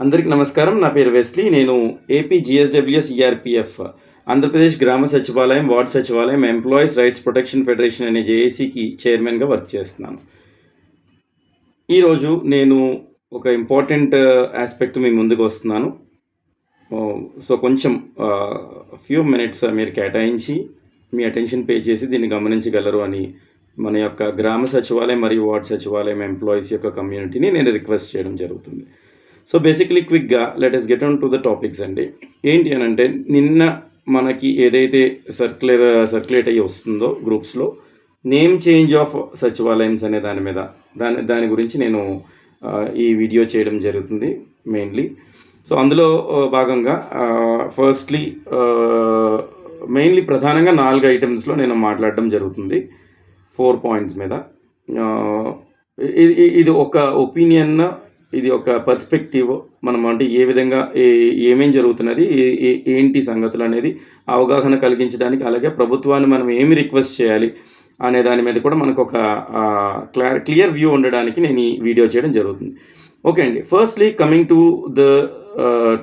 అందరికీ నమస్కారం. నా పేరు వెస్లీ. నేను ఏపీ జిఎస్డబ్ల్యూఎస్ ఈఆర్పిఎఫ్ ఆంధ్రప్రదేశ్ గ్రామ సచివాలయం వార్డ్ సచివాలయం ఎంప్లాయీస్ రైట్స్ ప్రొటెక్షన్ ఫెడరేషన్ అనే జేఏసీకి చైర్మన్గా వర్క్ చేస్తున్నాను. ఈరోజు నేను ఒక ఇంపార్టెంట్ ఆస్పెక్ట్ మీ ముందుకు వస్తున్నాను. సో కొంచెం ఫ్యూ మినిట్స్ మీరు కేటాయించి మీ అటెన్షన్ పే చేసి దీన్ని గమనించగలరు అని మన యొక్క గ్రామ సచివాలయం మరియు వార్డ్ సచివాలయం ఎంప్లాయీస్ యొక్క కమ్యూనిటీని నేను రిక్వెస్ట్ చేయడం జరుగుతుంది. సో బేసిక్లీ క్విక్గా let's get on to the topics అండి. ఏంటి అని అంటే నిన్న మనకి ఏదైతే సర్క్యులర్ సర్క్యులేట్ అయ్యి వస్తుందో గ్రూప్స్లో నేమ్ చేంజ్ ఆఫ్ సచివాలయమ్స్ అనే దాని మీద దాని దాని గురించి నేను ఈ వీడియో చేయడం జరుగుతుంది మెయిన్లీ సో అందులో భాగంగా ఫస్ట్లీ మెయిన్లీ ప్రధానంగా నాలుగు ఐటమ్స్లో నేను మాట్లాడడం జరుగుతుంది. ఫోర్ పాయింట్స్ మీద. ఇది ఒక ఒపీనియన్ ఇది ఒక పర్స్పెక్టివ్ మనం అంటే ఏ విధంగా ఏమేం జరుగుతున్నది ఏ- ఏంటి సంగతులు అనేది అవగాహన కలిగించడానికి అలాగే ప్రభుత్వాన్ని మనం ఏమి రిక్వెస్ట్ చేయాలి అనే దాని మీద కూడా మనకు ఒక క్లియర్ క్లియర్ వ్యూ ఉండడానికి నేను ఈ వీడియో చేయడం జరుగుతుంది. ఓకే అండి. Firstly coming to the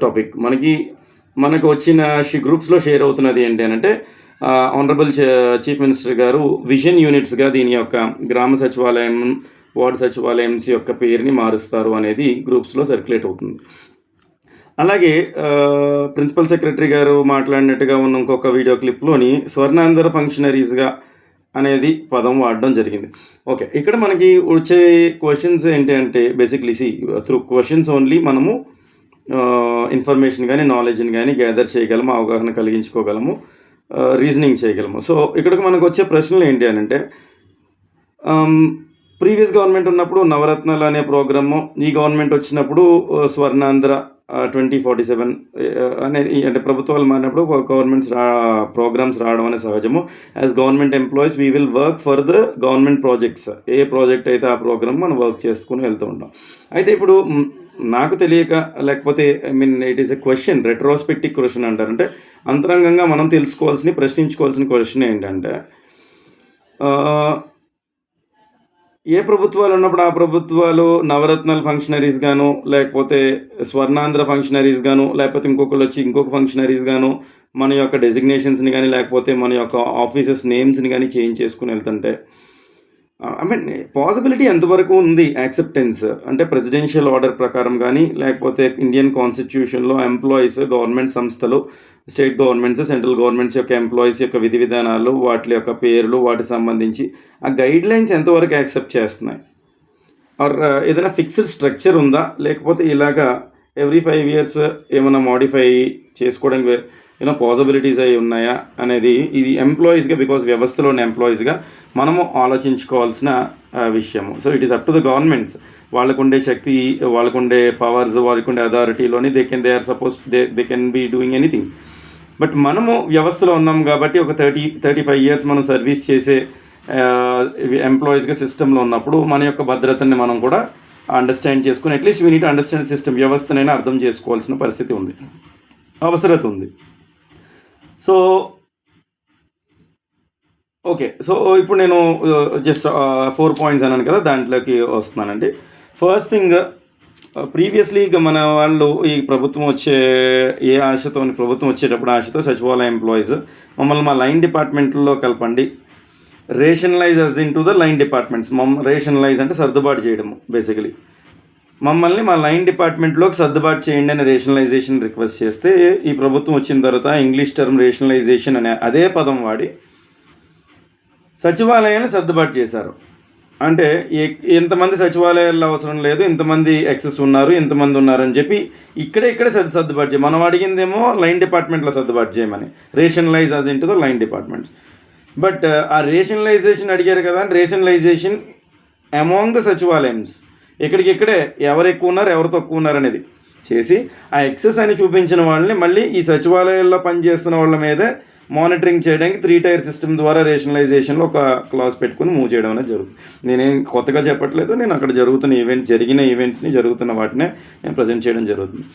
topic మనకి మనకు వచ్చిన షీ గ్రూప్స్లో షేర్ అవుతున్నది ఏంటి అని అంటే ఆనరబుల్ చీఫ్ మినిస్టర్ గారు విజన్ యూనిట్స్గా దీని యొక్క గ్రామ సచివాలయం వార్డ్ సచివాలయంసి యొక్క పేరుని మారుస్తారు అనేది గ్రూప్స్లో సర్క్యులేట్ అవుతుంది. అలాగే ప్రిన్సిపల్ సెక్రటరీ గారు మాట్లాడినట్టుగా ఉన్న ఇంకొక వీడియో క్లిప్లోని స్వర్ణాంధ్ర ఫంక్షనరీస్గా అనేది పదం వాడడం జరిగింది. ఓకే ఇక్కడ మనకి వచ్చే క్వశ్చన్స్ ఏంటి అంటే basically see through questions only మనము ఇన్ఫర్మేషన్ కానీ నాలెడ్జ్ని కానీ గ్యాదర్ చేయగలము అవగాహన కలిగించుకోగలము రీజనింగ్ చేయగలము. సో ఇక్కడికి మనకు వచ్చే ప్రశ్నలు ఏంటి అని అంటే ప్రీవియస్ గవర్నమెంట్ ఉన్నప్పుడు నవరత్నాలు అనే ప్రోగ్రాము ఈ గవర్నమెంట్ వచ్చినప్పుడు స్వర్ణాంధ్ర ట్వంటీ ఫార్టీ సెవెన్ అనేది అంటే ప్రభుత్వాలు మారినప్పుడు గవర్నమెంట్స్ రా ప్రోగ్రామ్స్ రావడం అనేది సహజము. As government employees we will work for the government projects A project అయితే ఆ ప్రోగ్రామ్ మనం వర్క్ చేసుకుని వెళ్తూ ఉంటాం. అయితే ఇప్పుడు నాకు తెలియక లేకపోతే I mean it is a question retrospective question అంటారు. అంటే అంతరంగంగా మనం తెలుసుకోవాల్సిన ప్రశ్నించుకోవాల్సిన క్వశ్చన్ ఏంటంటే ఏ ప్రభుత్వాలు ఉన్నప్పుడు ఆ ప్రభుత్వాలు నవరత్నాల ఫంక్షనరీస్ గాను లేకపోతే స్వర్ణాంధ్ర ఫంక్షనరీస్ గాను లేకపోతే ఇంకొకరు వచ్చి ఇంకొక ఫంక్షనరీస్ గాను మన యొక్క డెసిగ్నేషన్స్ని కానీ లేకపోతే మన యొక్క ఆఫీసెస్ నేమ్స్ని కానీ చేంజ్ చేసుకుని వెళ్తుంటే ఐ మీన్ పాసిబిలిటీ ఎంతవరకు ఉంది యాక్సెప్టెన్స్ అంటే ప్రెసిడెన్షియల్ ఆర్డర్ ప్రకారం కానీ లేకపోతే ఇండియన్ కాన్స్టిట్యూషన్లో ఎంప్లాయీస్ గవర్నమెంట్ సంస్థలు స్టేట్ గవర్నమెంట్స్ సెంట్రల్ గవర్నమెంట్స్ యొక్క ఎంప్లాయీస్ యొక్క విధి విధానాలు వాటి యొక్క పేర్లు వాటికి సంబంధించి ఆ గైడ్ లైన్స్ ఎంతవరకు యాక్సెప్ట్ చేస్తున్నాయి? ఆర్ uh, ఏదైనా ఫిక్స్డ్ స్ట్రక్చర్ ఉందా? లేకపోతే ఇలాగా ఎవ్రీ ఫైవ్ ఇయర్స్ ఏమైనా మాడిఫై చేసుకోవడానికి యూనో పాసిబిలిటీస్ అవి ఉన్నాయా అనేది ఇది ఎంప్లాయీస్గా బికాస్ వ్యవస్థలోని ఎంప్లాయీస్గా మనము ఆలోచించుకోవాల్సిన విషయము. So it is up to the governments వాళ్ళకుండే శక్తి వాళ్ళకుండే పవర్స్ వాళ్ళకుండే అథారిటీలోని they can they are suppose they they can be doing anything but మనము వ్యవస్థలో ఉన్నాం కాబట్టి ఒక థర్టీ థర్టీ ఫైవ్ ఇయర్స్ మనం సర్వీస్ చేసే ఎంప్లాయీస్గా సిస్టంలో ఉన్నప్పుడు మన యొక్క భద్రతని మనం కూడా అండర్స్టాండ్ చేసుకుని at least we need understand system వ్యవస్థనైనా అర్థం చేసుకోవాల్సిన పరిస్థితి ఉంది. అవసరత ఉంది. సో ఓకే సో ఇప్పుడు నేను జస్ట్ ఫోర్ పాయింట్స్ అన్నాను కదా దాంట్లోకి వస్తున్నానండి. ఫస్ట్ థింగ్ ప్రీవియస్లీ ఇక మన వాళ్ళు ఈ ప్రభుత్వం వచ్చే ఏ ఆశతో ప్రభుత్వం వచ్చేటప్పుడు ఆశతో సచివాలయ ఎంప్లాయీస్ మమ్మల్ని మా లైన్ డిపార్ట్మెంట్లో కలపండి. Rationalise us into the line departments ma'am rationalise అంటే సర్దుబాటు చేయడము బేసికలీ మమ్మల్ని మా లైన్ డిపార్ట్మెంట్లోకి సర్దుబాటు చేయండి అని రేషనలైజేషన్ రిక్వెస్ట్ చేస్తే ఈ ప్రభుత్వం వచ్చిన తర్వాత ఇంగ్లీష్ టర్మ్ రేషనలైజేషన్ అనే అదే పదం వాడి సచివాలయాన్ని సర్దుబాటు చేశారు. అంటే ఇంతమంది సచివాలయాల్లో అవసరం లేదు ఇంతమంది ఎక్సెస్ ఉన్నారు ఇంతమంది ఉన్నారు అని చెప్పి ఇక్కడే ఇక్కడే సర్దు సర్దుబాటు చేయ మనం అడిగిందేమో లైన్ డిపార్ట్మెంట్లో సర్దుబాటు చేయమని. Rationalise us into line departments but ఆ రేషనలైజేషన్ అడిగారు కదా రేషనలైజేషన్ అమాంగ్ ద సచివాలయమ్స్. ఇక్కడికిక్కడే ఎవరు ఎక్కువ ఉన్నారు ఎవరు తక్కువ ఉన్నారు అనేది చేసి ఆ ఎక్సెస్ అని చూపించిన వాళ్ళని మళ్ళీ ఈ సచివాలయాల్లో పనిచేస్తున్న వాళ్ళ మీద మానిటరింగ్ చేయడానికి త్రీ టైర్ సిస్టమ్ ద్వారా రేషనలైజేషన్లో ఒక క్లాస్ పెట్టుకుని మూవ్ చేయడం అనేది జరుగుతుంది. నేనేం కొత్తగా చెప్పట్లేదు నేను అక్కడ జరుగుతున్న ఈవెంట్ జరిగిన ఈవెంట్స్ని జరుగుతున్న వాటినే నేను ప్రజెంట్ చేయడం జరుగుతుంది.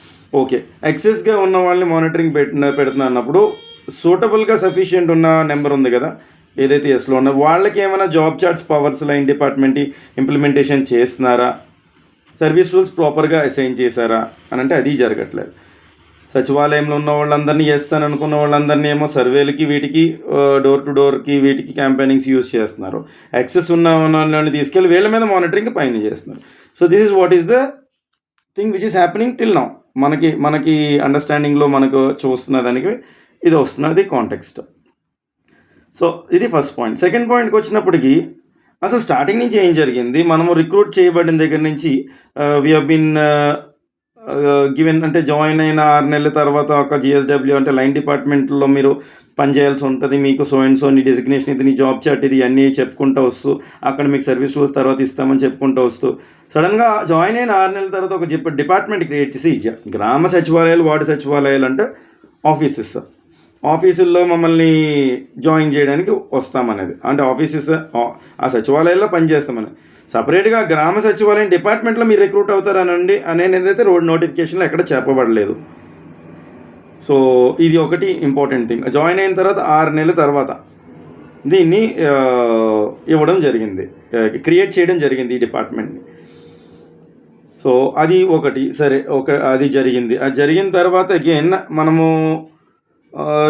ఓకే ఎక్సెస్గా ఉన్న వాళ్ళని మానిటరింగ్ పెట్టిన పెడుతున్నా అన్నప్పుడు సూటబుల్గా సఫిషియెంట్ ఉన్న నెంబర్ ఉంది కదా ఏదైతే ఎస్లో ఉన్నో వాళ్ళకి ఏమైనా job charts powers line department implementation చేస్తున్నారా? సర్వీస్ రూల్స్ ప్రాపర్గా అసైన్ చేశారా అని అంటే అది జరగట్లేదు. సచివాలయంలో ఉన్న వాళ్ళందరినీ ఎస్ అని అనుకున్న వాళ్ళందరినీ ఏమో సర్వేలకి వీటికి డోర్ టు డోర్కి వీటికి క్యాంపెయినింగ్స్ యూజ్ చేస్తున్నారు. యాక్సెస్ ఉన్న వాళ్ళని తీసుకెళ్ళి వీళ్ళ మీద మానిటరింగ్ పైన చేస్తున్నారు. So this is what is the thing which is happening till now మనకి మనకి అండర్స్టాండింగ్లో మనకు చూస్తున్న దానికి ఇది వస్తున్నది కాంటెక్స్ట్ సో ఇది ఫస్ట్ పాయింట్ సెకండ్ పాయింట్కి వచ్చినప్పటికీ అసలు స్టార్టింగ్ నుంచి ఏం జరిగింది? మనము రిక్రూట్ చేయబడిన దగ్గర నుంచి వి హీన్ గివెన్ అంటే జాయిన్ అయిన ఆరు నెలల తర్వాత ఒక జిఎస్డబ్ల్యూ అంటే లైన్ డిపార్ట్మెంట్లో మీరు పనిచేయాల్సి ఉంటుంది. మీకు సో అండ్ సో నీ డెసిగ్నేషన్ ఇది నీ జాబ్ చార్ట్ ఇది అన్నీ చెప్పుకుంటూ వస్తూ అక్కడ మీకు సర్వీస్ రూల్స్ తర్వాత ఇస్తామని చెప్పుకుంటూ వస్తూ. సడన్గా జాయిన్ అయిన ఆరు నెలల తర్వాత ఒక డిపార్ట్మెంట్ క్రియేట్ చేసి గ్రామ సచివాలయాలు వార్డు సచివాలయాలు అంటే ఆఫీసెస్ ఆఫీసుల్లో మమ్మల్ని జాయిన్ చేయడానికి వస్తామనేది. అంటే ఆఫీసెస్ ఆ సచివాలయాల్లో పనిచేస్తామని సపరేట్గా గ్రామ సచివాలయం డిపార్ట్మెంట్లో మీరు రిక్రూట్ అవుతారనండి అనేది ఏదైతే రోడ్ నోటిఫికేషన్లో ఎక్కడ చెప్పబడలేదు. సో ఇది ఒకటి ఇంపార్టెంట్ థింగ్. జాయిన్ అయిన తర్వాత ఆరు నెలల తర్వాత దీన్ని ఇవ్వడం జరిగింది. క్రియేట్ చేయడం జరిగింది ఈ డిపార్ట్మెంట్ని. సో అది ఒకటి. సరే ఒక అది జరిగింది. అది జరిగిన తర్వాత అగైన్ మనము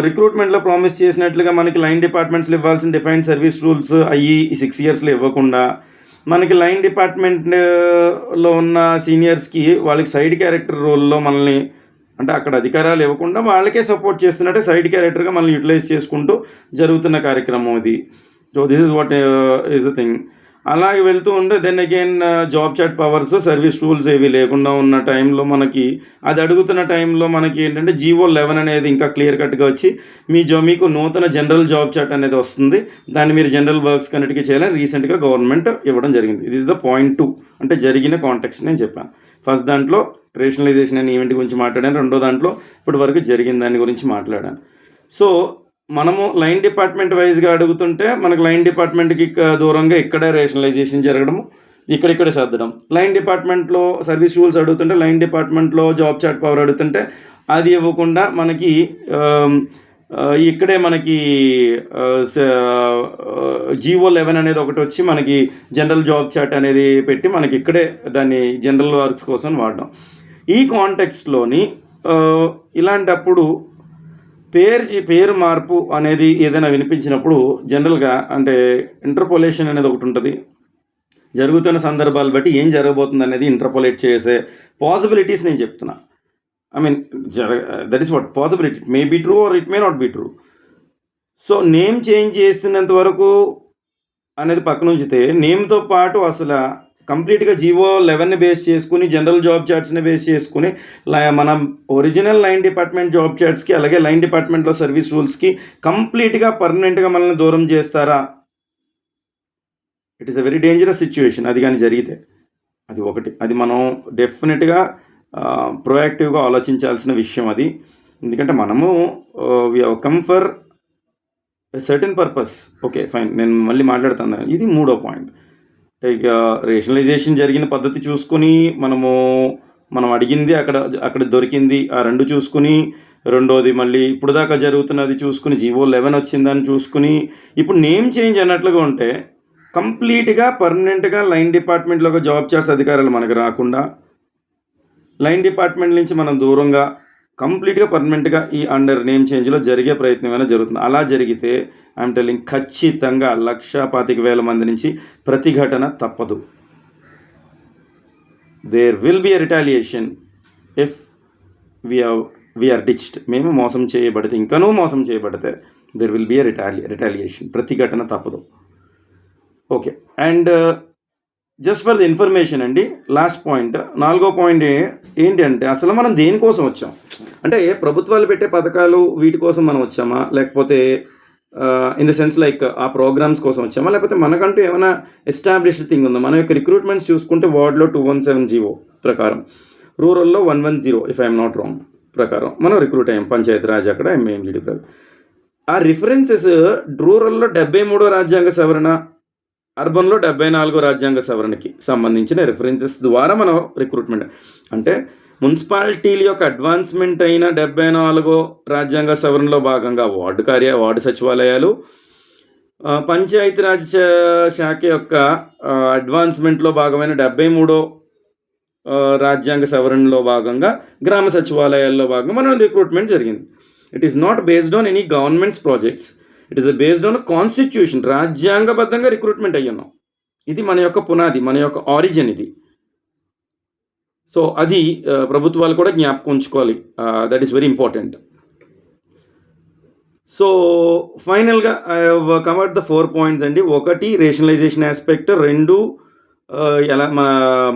రిక్రూట్మెంట్లో ప్రామిస్ చేసినట్లుగా మనకి లైన్ డిపార్ట్మెంట్స్లో ఇవ్వాల్సిన డిఫైన్ సర్వీస్ రూల్స్ అయ్యి ఈ సిక్స్ ఇయర్స్లో ఇవ్వకుండా మనకి లైన్ డిపార్ట్మెంట్లో ఉన్న సీనియర్స్కి వాళ్ళకి సైడ్ క్యారెక్టర్ రోల్లో మనల్ని అంటే అక్కడ అధికారాలు ఇవ్వకుండా వాళ్ళకే సపోర్ట్ చేస్తున్నట్టే సైడ్ క్యారెక్టర్గా మనల్ని యూటిలైజ్ చేసుకుంటూ జరుగుతున్న కార్యక్రమం ఇది. So this is what is the thing అలాగే వెళ్తూ ఉంటే then again job chart powers service tools ఏవి లేకుండా ఉన్న టైంలో మనకి అది అడుగుతున్న టైంలో మనకి ఏంటంటే జీవో లెవెన్ అనేది ఇంకా క్లియర్ కట్గా వచ్చి మీ జో మీకు నూతన జనరల్ జాబ్ చాట్ అనేది వస్తుంది. దాన్ని మీరు జనరల్ వర్క్స్ కన్నిటికీ చేయాలని రీసెంట్గా గవర్నమెంట్ ఇవ్వడం జరిగింది. ఇది ఇస్ ద పాయింట్ టూ అంటే జరిగిన కాంటెక్స్ట్ నేను చెప్పాను. ఫస్ట్ దాంట్లో రేషనలైజేషన్ అనే ఈవెంట్ గురించి మాట్లాడాను. రెండో దాంట్లో ఇప్పటి వరకు జరిగిన దాని గురించి మాట్లాడాను. సో మనము లైన్ డిపార్ట్మెంట్ వైజ్గా అడుగుతుంటే మనకు లైన్ డిపార్ట్మెంట్కి దూరంగా ఇక్కడే రేషనలైజేషన్ జరగడము ఇక్కడిక్కడే సర్దడం. లైన్ డిపార్ట్మెంట్లో సర్వీస్ రూల్స్ అడుగుతుంటే లైన్ డిపార్ట్మెంట్లో జాబ్ చాట్ పవర్ అడుగుతుంటే అది ఇవ్వకుండా మనకి ఇక్కడే మనకి జీవో లెవెన్ అనేది ఒకటి వచ్చి మనకి జనరల్ జాబ్ చాట్ అనేది పెట్టి మనకి ఇక్కడే దాన్ని జనరల్ వర్క్స్ కోసం వాడడం. ఈ కాంటెక్స్ట్లోని ఇలాంటప్పుడు పేరు పేరు మార్పు అనేది ఏదైనా వినిపించినప్పుడు జనరల్గా అంటే ఇంటర్పోలేషన్ అనేది ఒకటి ఉంటుంది. జరుగుతున్న సందర్భాలు బట్టి ఏం జరగబోతుంది అనేది ఇంటర్పోలేట్ చేసే పాసిబిలిటీస్ నేను చెప్తున్నా. ఐ మీన్ జర that is what possibility may be true or it may not be true so name change చేస్తున్నంత వరకు అనేది పక్కన ఉంచితే నేమ్తో పాటు అసలు కంప్లీట్గా జీవో లెవెన్ని బేస్ చేసుకుని జనరల్ జాబ్ చార్ట్స్ని బేస్ చేసుకుని మనం ఒరిజినల్ లైన్ డిపార్ట్మెంట్ జాబ్ చార్ట్స్కి అలాగే లైన్ డిపార్ట్మెంట్లో సర్వీస్ రూల్స్కి కంప్లీట్గా పర్మనెంట్గా మనల్ని దూరం చేస్తారా? It is a very dangerous situation అది కానీ జరిగితే అది ఒకటి. అది మనం డెఫినెట్గా ప్రొయాక్టివ్గా ఆలోచించాల్సిన విషయం అది. ఎందుకంటే మనము we come for certain purpose okay fine నేను మళ్ళీ మాట్లాడుతాను. ఇది మూడో పాయింట్ ఇక రేషనలైజేషన్ జరిగిన పద్ధతి చూసుకొని మనము మనం అడిగింది అక్కడ అక్కడ దొరికింది ఆ రెండు చూసుకుని రెండోది మళ్ళీ ఇప్పుడు దాకా జరుగుతున్నది చూసుకుని జీవో లెవెన్ వచ్చిందని చూసుకుని ఇప్పుడు నేమ్ చేంజ్ అన్నట్లుగా ఉంటే కంప్లీట్గా పర్మనెంట్గా లైన్ డిపార్ట్మెంట్లో జాబ్ చేసే అధికారులు మనకు రాకుండా లైన్ డిపార్ట్మెంట్ నుంచి మనం దూరంగా కంప్లీట్గా పర్మనెంట్గా ఈ అండర్ నేమ్ చేంజ్లో జరిగే ప్రయత్నం అయినా జరుగుతుంది? అలా జరిగితే ఐఎమ్ టెలింగ్ ఖచ్చితంగా లక్ష పాతిక వేల మంది నుంచి ప్రతిఘటన తప్పదు. There will be a retaliation if we are we are ditched మేము మోసం చేయబడితే ఇంకనూ మోసం చేయబడితే దెర్ విల్ బి ఎ రిటాలి రిటాలియేషన్ ప్రతిఘటన తప్పదు. Okay and just for the information అండి లాస్ట్ పాయింట్ నాలుగో పాయింట్ ఏంటి అంటే అసలు మనం దేనికోసం వచ్చాం? అంటే ప్రభుత్వాలు పెట్టే పథకాలు వీటి కోసం మనం వచ్చామా? లేకపోతే ఇన్ ద సెన్స్ లైక్ ఆ ప్రోగ్రామ్స్ కోసం వచ్చామా? లేకపోతే మనకంటూ ఏమైనా ఎస్టాబ్లిష్డ్ థింగ్ ఉందా? మన యొక్క రిక్రూట్మెంట్స్ చూసుకుంటే వార్డ్లో టూ వన్ సెవెన్ జీవో ప్రకారం. రూరల్లో one one zero if I'm not wrong ప్రకారం. మనం రిక్రూట్ అయ్యాం. పంచాయతీ రాజ్ అక్కడ ఎంఏఎంజీడీ ప్రకారం. ఆ రిఫరెన్సెస్ రూరల్లో డెబ్బై మూడో రాజ్యాంగ సవరణ అర్బన్లో డెబ్బై నాలుగో రాజ్యాంగ సవరణకి సంబంధించిన రిఫరెన్సెస్ ద్వారా మనం రిక్రూట్మెంట్ అంటే మున్సిపాలిటీల యొక్క అడ్వాన్స్మెంట్ అయిన డెబ్బై నాలుగో రాజ్యాంగ సవరణలో భాగంగా వార్డు కార్య వార్డు సచివాలయాలు పంచాయతీరాజ్ శాఖ యొక్క అడ్వాన్స్మెంట్లో భాగమైన డెబ్బై మూడో రాజ్యాంగ సవరణలో భాగంగా గ్రామ సచివాలయాల్లో భాగంగా మనం రిక్రూట్మెంట్ జరిగింది. It is not based on any governments projects it is based on constitution రాజ్యాంగబద్ధంగా రిక్రూట్మెంట్ అయ్యున్నాం. ఇది మన యొక్క పునాది మన యొక్క ఆరిజిన్ ఇది. సో అది ప్రభుత్వాలు కూడా జ్ఞాపకం ఉంచుకోవాలి. That is very important so ఫైనల్గా I have the four points అండి. ఒకటి రేషనలైజేషన్ ఆస్పెక్ట్ రెండు ఎలా మన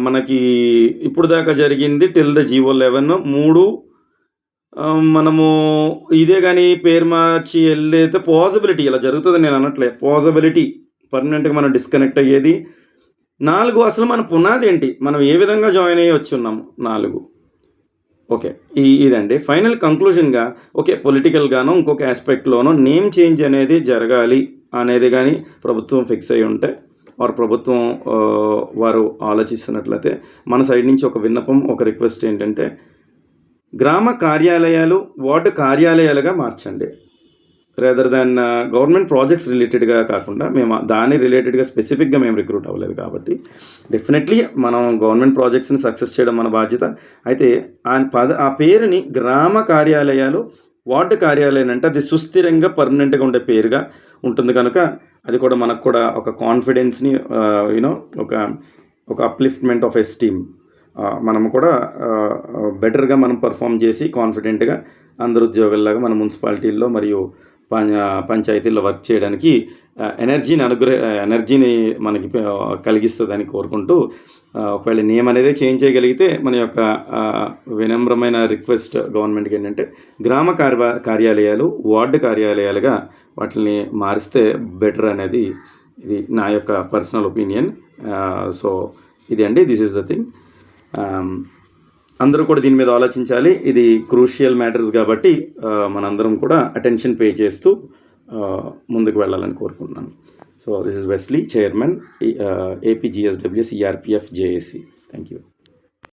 మనకి ఇప్పుడు దాకా జరిగింది టిల్ ద జీవో లెవెన్ మూడు మనము ఇదే కానీ పేరు మార్చి వెళ్ళైతే పాజిబిలిటీ ఇలా జరుగుతుంది నేను అనట్లే. పాజిబిలిటీ పర్మనెంట్గా మనం డిస్కనెక్ట్ అయ్యేది. నాలుగు అసలు మన పునాది ఏంటి? మనం ఏ విధంగా జాయిన్ అయ్యి వచ్చి ఉన్నాము నాలుగు. ఓకే ఈ ఇదండి. ఫైనల్ కంక్లూజన్గా ఓకే పొలిటికల్గానో ఇంకొక ఆస్పెక్ట్లోనో నేమ్ చేంజ్ అనేది జరగాలి అనేది కానీ ప్రభుత్వం ఫిక్స్ అయి ఉంటే వారు ప్రభుత్వం వారు ఆలోచిస్తున్నట్లయితే మన సైడ్ నుంచి ఒక విన్నపం ఒక రిక్వెస్ట్ ఏంటంటే గ్రామ కార్యాలయాలు వార్డు కార్యాలయాలుగా మార్చండి. రేదర్ దాన్ గవర్నమెంట్ ప్రాజెక్ట్స్ రిలేటెడ్గా కాకుండా మేము దాని రిలేటెడ్గా స్పెసిఫిక్గా మేము రిక్రూట్ అవ్వలేదు కాబట్టి డెఫినెట్లీ మనం గవర్నమెంట్ ప్రాజెక్ట్స్ని సక్సెస్ చేయడం మన బాధ్యత. అయితే ఆ పద ఆ పేరుని గ్రామ కార్యాలయాలు వార్డు కార్యాలయం అంటే అది సుస్థిరంగా పర్మనెంట్గా ఉండే పేరుగా ఉంటుంది కనుక అది కూడా మనకు కూడా ఒక కాన్ఫిడెన్స్ని యూనో uh, ఒక ఒక అప్లిఫ్ట్మెంట్ ఆఫ్ ఎస్టీమ్ మనం కూడా బెటర్గా మనం పర్ఫామ్ చేసి కాన్ఫిడెంట్గా అందరు ఉద్యోగుల్లాగా మన మున్సిపాలిటీల్లో మరియు పంచాయతీల్లో వర్క్ చేయడానికి ఎనర్జీని అనుగ్రహ ఎనర్జీని మనకి కలిగిస్తుందని కోరుకుంటూ ఒకవేళ నియమం అనేది చేంజ్ చేయగలిగితే మన యొక్క వినమ్రమైన రిక్వెస్ట్ గవర్నమెంట్కి ఏంటంటే గ్రామ కార్య కార్యాలయాలు వార్డు కార్యాలయాలుగా వాటిని మారిస్తే బెటర్ అనేది ఇది నా యొక్క పర్సనల్ ఒపీనియన్ సో ఇది అండి. దిస్ ఈస్ ద థింగ్ అందరూ కూడా దీని మీద ఆలోచించాలి. ఇది క్రూషియల్ మ్యాటర్స్ కాబట్టి మనందరం కూడా అటెన్షన్ పే చేస్తూ ముందుకు వెళ్ళాలని కోరుకుంటున్నాను. So this is Wesley chairman APGSW CRPF JAC. Thank you